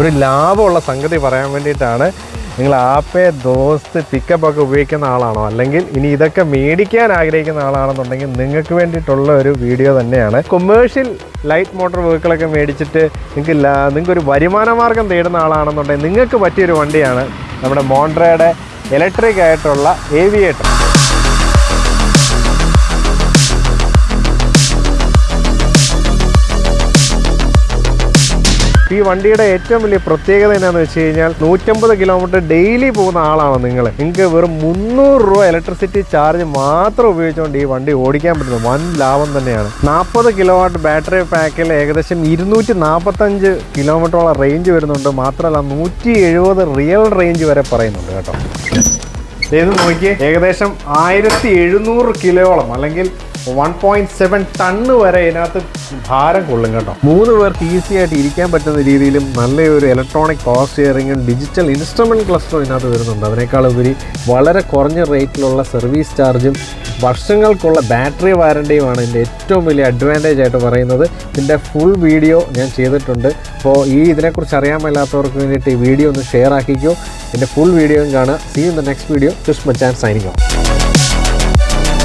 ഒരു ലാഭമുള്ള സംഗതി പറയാൻ വേണ്ടിയിട്ടാണ് നിങ്ങൾ ആപ്പേ ദോസ്ത് പിക്കപ്പ് ഒക്കെ ഉപയോഗിക്കുന്ന ആളാണോ? അല്ലെങ്കിൽ ഇനി ഇതൊക്കെ മേടിക്കാൻ ആഗ്രഹിക്കുന്ന ആളാണെന്നുണ്ടെങ്കിൽ നിങ്ങൾക്ക് വേണ്ടിയിട്ടുള്ള ഒരു വീഡിയോ തന്നെയാണ്. കൊമേഴ്ഷ്യൽ ലൈറ്റ് മോട്ടോർ വെഹിക്കിളൊക്കെ മേടിച്ചിട്ട് നിങ്ങൾക്ക് നിങ്ങൾക്ക് ഒരു വരുമാന മാർഗം തേടുന്ന ആളാണെന്നുണ്ടെങ്കിൽ നിങ്ങൾക്ക് പറ്റിയൊരു വണ്ടിയാണ് നമ്മുടെ മോണ്ട്രയുടെ ഇലക്ട്രിക് ആയിട്ടുള്ള ഏവിയേറ്റർ ഈ വണ്ടിയുടെ ഏറ്റവും വലിയ പ്രത്യേകത എന്നാന്ന് വെച്ച് കഴിഞ്ഞാൽ നൂറ്റമ്പത് കിലോമീറ്റർ ഡെയിലി പോകുന്ന ആളാണ് നിങ്ങൾ നിങ്ങൾക്ക് വെറും മുന്നൂറ് രൂപ ഇലക്ട്രിസിറ്റി ചാർജ് മാത്രം ഉപയോഗിച്ചുകൊണ്ട് ഈ വണ്ടി ഓടിക്കാൻ പറ്റുന്നത് വൻ ലാഭം തന്നെയാണ്. നാൽപ്പത് കിലോ വാട്ട് ബാറ്ററി പാക്കിൽ ഏകദേശം ഇരുന്നൂറ്റി നാൽപ്പത്തഞ്ച് കിലോമീറ്ററോളം റേഞ്ച് വരുന്നുണ്ട്. മാത്രമല്ല നൂറ്റി എഴുപത് റിയൽ റേഞ്ച് വരെ പറയുന്നുണ്ട് കേട്ടോ. ഇത് നോക്കിയേ. ഏകദേശം ആയിരത്തി എഴുന്നൂറ് കിലോളം അല്ലെങ്കിൽ വൺ പോയിന്റ് സെവൻ ടണ്ണ് വരെ ഇതിനകത്ത് ഭാരം കൊള്ളും കേട്ടോ. മൂന്ന് പേർക്ക് ഈസി ആയിട്ട് ഇരിക്കാൻ പറ്റുന്ന രീതിയിലും നല്ലൊരു ഇലക്ട്രോണിക് പവർ സ്റ്റിയറിംഗും ഡിജിറ്റൽ ഇൻസ്ട്രുമെന്റ് ക്ലസ്റ്ററും ഇതിനകത്ത് വരുന്നുണ്ട്. അതിനേക്കാൾ ഉപരി വളരെ കുറഞ്ഞ റേറ്റിലുള്ള സർവീസ് ചാർജും വർഷങ്ങൾക്കുള്ള ബാറ്ററി വാറണ്ടിയുമാണ് ഇതിന്റെ ഏറ്റവും വലിയ അഡ്വാന്റേജ് ആയിട്ട് പറയുന്നത്. ഇതിന്റെ ഫുൾ വീഡിയോ ഞാൻ ചെയ്തിട്ടുണ്ട്. അപ്പോൾ ഈ ഇതിനെക്കുറിച്ച് അറിയാൻ മേലാത്തവർക്ക് വേണ്ടിയിട്ട് ഈ വീഡിയോ ഒന്ന് ഷെയർ ആക്കിക്കോ. ഇതിന്റെ ഫുൾ വീഡിയോയും കാണുക. See in the next video Christmas Chan signing of